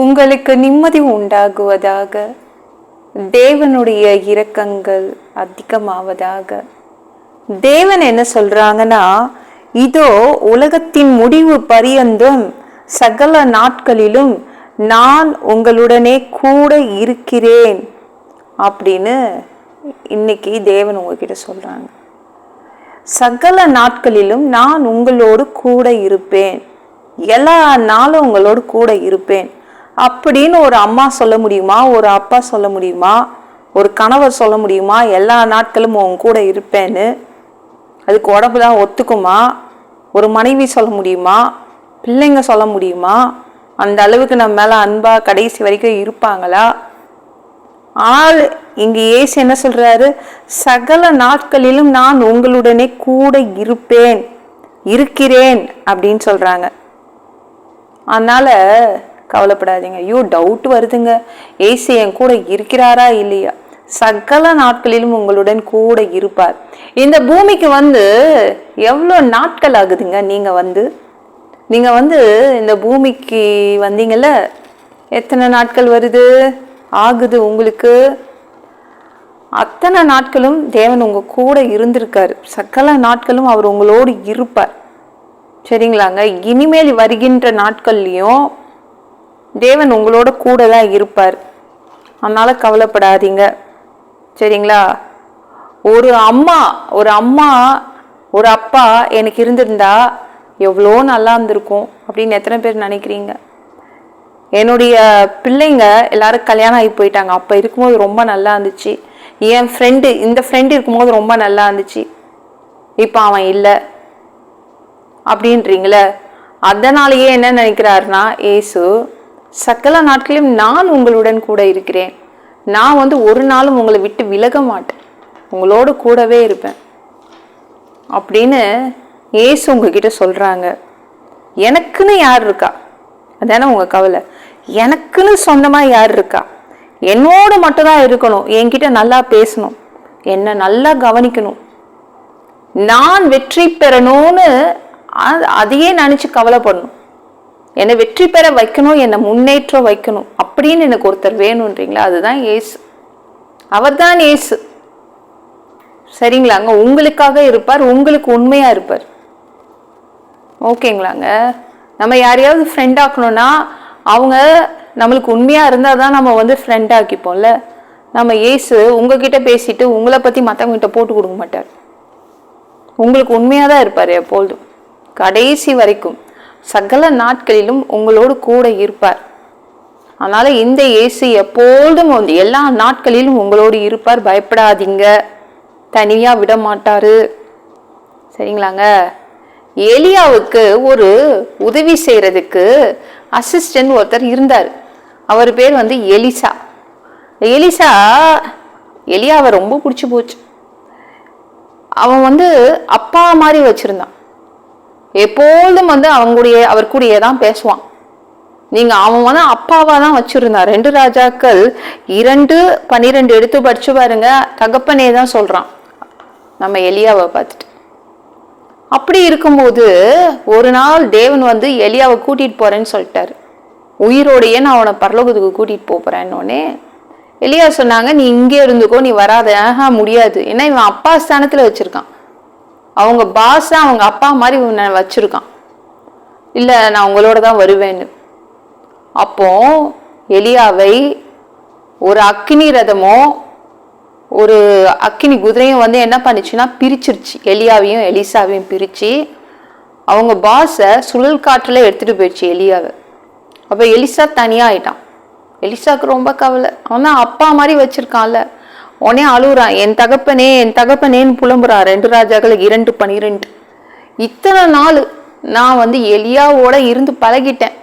உங்களுக்கு நிம்மதி உண்டாகுவதாக. தேவனுடைய இரக்கங்கள் அதிகமாவதாக. தேவன் என்ன சொல்றாங்கன்னா இதோ உலகத்தின் முடிவு பரியந்தம் சகல நாட்களிலும் நான் உங்களுடனே கூட இருக்கிறேன் அப்படின்னு இன்னைக்கு தேவன் உங்ககிட்ட சொல்றாங்க. சகல நாட்களிலும் நான் உங்களோடு கூட இருப்பேன். எல்லா நாளும் உங்களோடு கூட இருப்பேன். அப்படின்னு ஒரு அம்மா சொல்ல முடியுமா? ஒரு அப்பா சொல்ல முடியுமா? ஒரு கணவர் சொல்ல முடியுமா? எல்லா நாட்களும் உன் கூட இருப்பேன்னு. அதுக்கு உடம்பு தான் ஒத்துக்குமா? ஒரு மனைவி சொல்ல முடியுமா? பிள்ளைங்க சொல்ல முடியுமா? அந்த அளவுக்கு நம்ம மேலே அன்பாக கடைசி வரைக்கும் இருப்பாங்களா? ஆனால் இங்கே ஏசி என்ன சொல்கிறாரு சகல நாட்களிலும் நான் உங்களுடனே கூட இருப்பேன் இருக்கிறேன் அப்படின்னு சொல்கிறாங்க அதனால் கவலைப்படாதீங்க. ஐயோ டவுட் வருதுங்க. ஏசு என் கூட இருக்கிறாரா இல்லையா? சகல நாட்களிலும் உங்களுடன் கூட இருப்பார். இந்த பூமிக்கு வந்து எவ்வளோ நாட்கள் ஆகுதுங்க நீங்கள் வந்து? நீங்கள் வந்து இந்த பூமிக்கு வந்தீங்கல்ல? எத்தனை நாட்கள் வருது? ஆகுது உங்களுக்கு? அத்தனை நாட்களும் தேவன் உங்கள் கூட இருந்திருக்காரு. சகல நாட்களும் அவர் உங்களோடு இருப்பார். சரிங்களாங்க? இனிமேல் வருகின்ற நாட்கள்லையும் தேவன் உங்களோட கூட தான் இருப்பார். அதனால் கவலைப்படாதீங்க. சரிங்களா? ஒரு அம்மா ஒரு அம்மா ஒரு அப்பா எனக்கு இருந்திருந்தா எவ்வளோ நல்லா இருந்திருக்கும் அப்படின்னு எத்தனை பேர் நினைக்கிறீங்க? என்னுடைய பிள்ளைங்க எல்லாரும் கல்யாணம் ஆகி போயிட்டாங்க. அப்போ இருக்கும்போது ரொம்ப நல்லா இருந்துச்சு. என் ஃப்ரெண்டு இந்த ஃப்ரெண்டு இருக்கும்போது ரொம்ப நல்லா இருந்துச்சு. இப்போ அவன் இல்லை. அப்படின்றீங்களே? அதனாலேயே என்ன நினைக்கிறாருன்னா ஏசு சகல நாட்களிலும் நான் உங்களுடன் கூட இருக்கிறேன். நான் வந்து ஒரு நாளும் உங்களை விட்டு விலக மாட்டேன். உங்களோட கூடவே இருப்பேன். அப்படின்னு ஏசு உங்ககிட்ட சொல்கிறாங்க எனக்குன்னு யார் இருக்கா? அதானே உங்கள் கவலை. எனக்குன்னு சொந்தமாக யார் இருக்கா? என்னோட மட்டும்தான் இருக்கணும். என்கிட்ட நல்லா பேசணும். என்ன நல்லா கவனிக்கணும். நான் வெற்றி பெறணும்னு அதையே நினச்சி கவலைப்படணும். என்னை வெற்றி பெற வைக்கணும் என்னை முன்னேற்றம் வைக்கணும் அப்படின்னு எனக்கு ஒருத்தர் வேணுன்றீங்களா? அதுதான் ஏசு அவர்தான் ஏசு சரிங்களாங்க? உங்களுக்காக இருப்பார் உங்களுக்கு உண்மையாக இருப்பார். ஓகேங்களாங்க? நம்ம யாரையாவது ஃப்ரெண்ட் ஆக்கணும்னா அவங்க நம்மளுக்கு உண்மையாக இருந்தால் தான் நம்ம வந்து ஃப்ரெண்ட் ஆக்கிப்போம்ல. நம்ம ஏசு உங்ககிட்ட பேசிட்டு உங்களை பற்றி மற்றவங்ககிட்ட போட்டு கொடுக்க மாட்டார். உங்களுக்கு உண்மையாக தான் இருப்பார் எப்பொழுதும் கடைசி வரைக்கும். சகல நாட்களிலும் உங்களோடு கூட இருப்பார். அதனால் இந்த இயேசு எப்பொழுதும் வந்து எல்லா நாட்களிலும் உங்களோடு இருப்பார். பயப்படாதீங்க. தனியாக விட மாட்டார் சரிங்களாங்க? எலியாவுக்கு ஒரு உதவி செய்கிறதுக்கு அசிஸ்டன்ட் ஒருத்தர் இருந்தார். அவர் பேர் வந்து எலிசா. எலிசா எலியாவை ரொம்ப பிடிச்சி போச்சு. அவன் வந்து அப்பா மாதிரி வச்சுருந்தான். எப்பொழுதும் வந்து அவங்களுடைய அவர் கூடியே தான் பேசுவான். நீங்க அவன் வந்து அப்பாவா தான் வச்சிருந்தான் ரெண்டு ராஜாக்கள் இரண்டு பன்னிரெண்டு எடுத்து படிச்சு பாருங்க தகப்பனே தான் சொல்றான். நம்ம எலியாவை பார்த்துட்டு. அப்படி இருக்கும்போது ஒரு நாள் தேவன் வந்து எலியாவை கூட்டிட்டு போறேன்னு சொல்லிட்டாரு. உயிரோடையே நான் அவனை பரலோகத்துக்கு கூட்டிட்டு போப் போறேன்னொடனே எலியா சொன்னாங்க நீ இங்கே இருந்துக்கோ நீ வராத. ஆஹா முடியாது. ஏன்னா இவன் அப்பா ஸ்தானத்துல வச்சிருக்கான். அவங்க பாஸ் அவங்க அப்பா மாதிரி உன்னை வச்சிருக்கான். இல்லை நான் உங்களோட தான் வருவேன்னு. அப்போ எலியாவை ஒரு அக்கினி ரதமோ ஒரு அக்கினி குதிரையும் வந்து என்ன பண்ணுச்சுன்னா பிரிச்சிருச்சு. எலியாவையும் எலிசாவையும் பிரித்து அவங்க பாஸை சுழல் காற்றில் எடுத்துகிட்டு போயிடுச்சு எலியாவை. அப்போ எலிசா தனியாக ஆயிட்டான். எலிசாவுக்கு ரொம்ப கவலை. அவன் தான் அப்பா மாதிரி வச்சுருக்கான்ல. உடனே அழுகுறான் என் தகப்பனே என் தகப்பனேன்னு புலம்புறான் ரெண்டு ராஜாக்கள் இரண்டு பனிரெண்டு. இத்தனை நாள் நான் வந்து எலியாவோட இருந்து பழகிட்டேன்.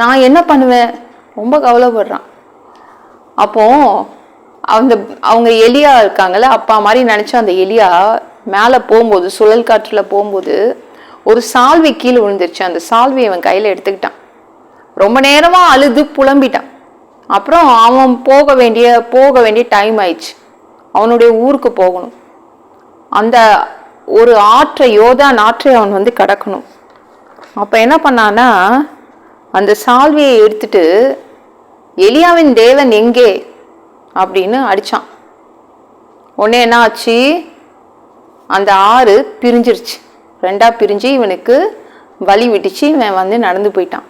நான் என்ன பண்ணுவேன்? ரொம்ப கவலைப்படுறான். அப்போ அந்த அவங்க எலியா இருக்காங்கல்ல அப்பா மாதிரி நினச்ச அந்த எலியா மேலே போகும்போது சுழல் காற்றில் போகும்போது ஒரு சால்வி கீழே விழுந்துருச்சு. அந்த சால்வையை அவன் கையில் எடுத்துக்கிட்டான். ரொம்ப நேரமாக அழுது புலம்பிட்டான். அப்புறம் அவன் போக வேண்டிய போக வேண்டிய டைம் ஆயிடுச்சு. அவனுடைய ஊருக்கு போகணும். அந்த ஒரு ஆற்றை யோதான் ஆற்றை அவன் வந்து கடக்கணும். அப்போ என்ன பண்ணான்னா அந்த சால்வியை எடுத்துட்டு எலியாவின் தேவன் எங்கே? அப்படின்னு அடித்தான் உடனே என்ன ஆச்சு? அந்த ஆறு பிரிஞ்சிருச்சு. ரெண்டாக பிரிஞ்சு இவனுக்கு வழி விட்டுச்சு. இவன் வந்து நடந்து போயிட்டான்.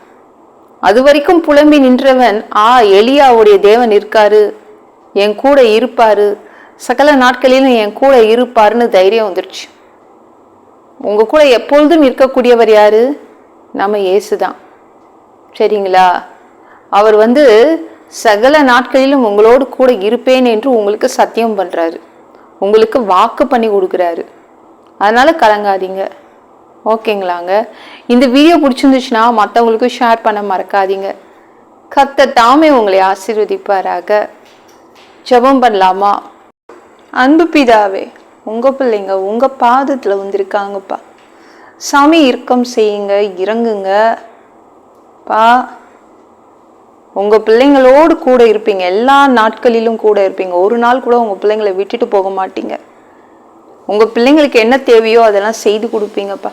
அது வரைக்கும் புலம்பி நின்றவன் ஆ எலியாவுடைய தேவன் இருக்காரு. என் கூட இருப்பாரு. சகல நாட்களிலும் என் கூட இருப்பாருன்னு தைரியம் வந்துருச்சு. உங்க கூட எப்பொழுதும் இருக்கக்கூடியவர் யாரு? நம்ம இயேசு தான். சரிங்களா? அவர் வந்து சகல நாட்களிலும் உங்களோடு கூட இருப்பேன் என்று உங்களுக்கு சத்தியம் பண்ணுறாரு உங்களுக்கு வாக்கு பண்ணி கொடுக்குறாரு. அதனால் கலங்காதீங்க. ஓகேங்களாங்க. இந்த வீடியோ பிடிச்சிருந்துச்சுன்னா மற்றவங்களுக்கும் ஷேர் பண்ண மறக்காதீங்க. கத்த தாமே உங்களை ஆசீர்வதிப்பாராக. ஜெபம் பண்ணலாமா? அன்பு பிதாவே உங்கள் பிள்ளைங்க உங்கள் பாதத்தில் வந்திருக்காங்கப்பா. சாமி இறக்கம் செய்யுங்க இறங்குங்க. பா உங்கள் பிள்ளைங்களோடு கூட இருப்பீங்க. எல்லா நாட்களிலும் கூட இருப்பீங்க. ஒரு நாள் கூட உங்கள் பிள்ளைங்களை விட்டுட்டு போக மாட்டீங்க. உங்கள் பிள்ளைங்களுக்கு என்ன தேவையோ அதெல்லாம் செய்து கொடுப்பீங்கப்பா.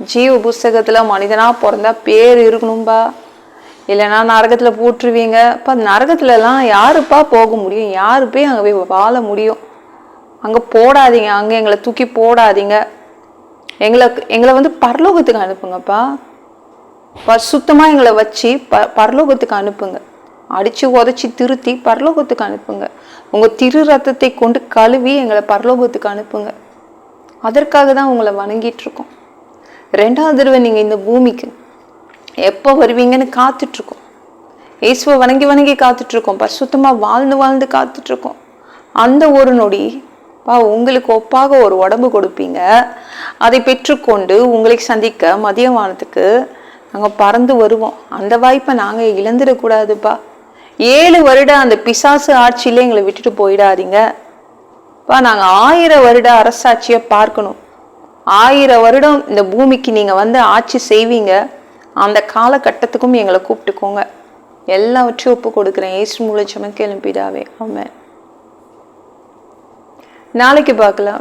ஜீவ புஸ்தகத்தில் மனிதனாக பிறந்தா பேர் இருக்கணும்பா. இல்லைன்னா நரகத்தில் போட்டுருவீங்க இப்போ நரகத்துலலாம் யாருப்பா போக முடியும்? யாரு போய் அங்கே போய் வாழ முடியும்? அங்கே போடாதீங்க. அங்கே எங்களை தூக்கி போடாதீங்க. எங்களை எங்களை வந்து பரலோகத்துக்கு அனுப்புங்கப்பா. சுத்தமாக எங்களை வச்சு ப பரலோகத்துக்கு அனுப்புங்க. அடித்து உதச்சி திருத்தி பரலோகத்துக்கு அனுப்புங்க. உங்கள் திரு ரத்தத்தை கொண்டு கழுவி எங்களை பரலோகத்துக்கு அனுப்புங்க. அதற்காக தான் உங்களை வணங்கிட்டு ரெண்டாவது தடவை நீங்கள் இந்த பூமிக்கு எப்போ வருவீங்கன்னு காத்துட்ருக்கோம். இயேசுவை வணங்கி வணங்கி காத்துட்ருக்கோம். பரிசுத்தமாக வாழ்ந்து வாழ்ந்து காத்துட்ருக்கோம். அந்த ஒரு நொடி பா உங்களுக்கு ஒப்பாக ஒரு உடம்பு கொடுப்பீங்க. அதை பெற்றுக்கொண்டு உங்களை சந்திக்க மதிய வானத்துக்கு நாங்கள் பறந்து வருவோம். அந்த வாய்ப்பை நாங்கள் இழந்துடக்கூடாதுப்பா. ஏழு வருடம் அந்த பிசாசு ஆட்சியிலே எங்களை விட்டுட்டு போயிடாதீங்க. பா நாங்கள் ஆயிரம் வருட அரசாட்சியை பார்க்கணும். ஆயிரம் வருடம் இந்த பூமிக்கு நீங்கள் வந்து ஆட்சி செய்வீங்க. அந்த காலகட்டத்துக்கும் எங்களை கூப்பிட்டுக்கோங்க. எல்லாவற்றையும் ஒப்பு கொடுக்குறேன். ஏசு மூலம் சுமக்க எழுப்பிடாவே ஆமாம் நாளைக்கு பார்க்கலாம்.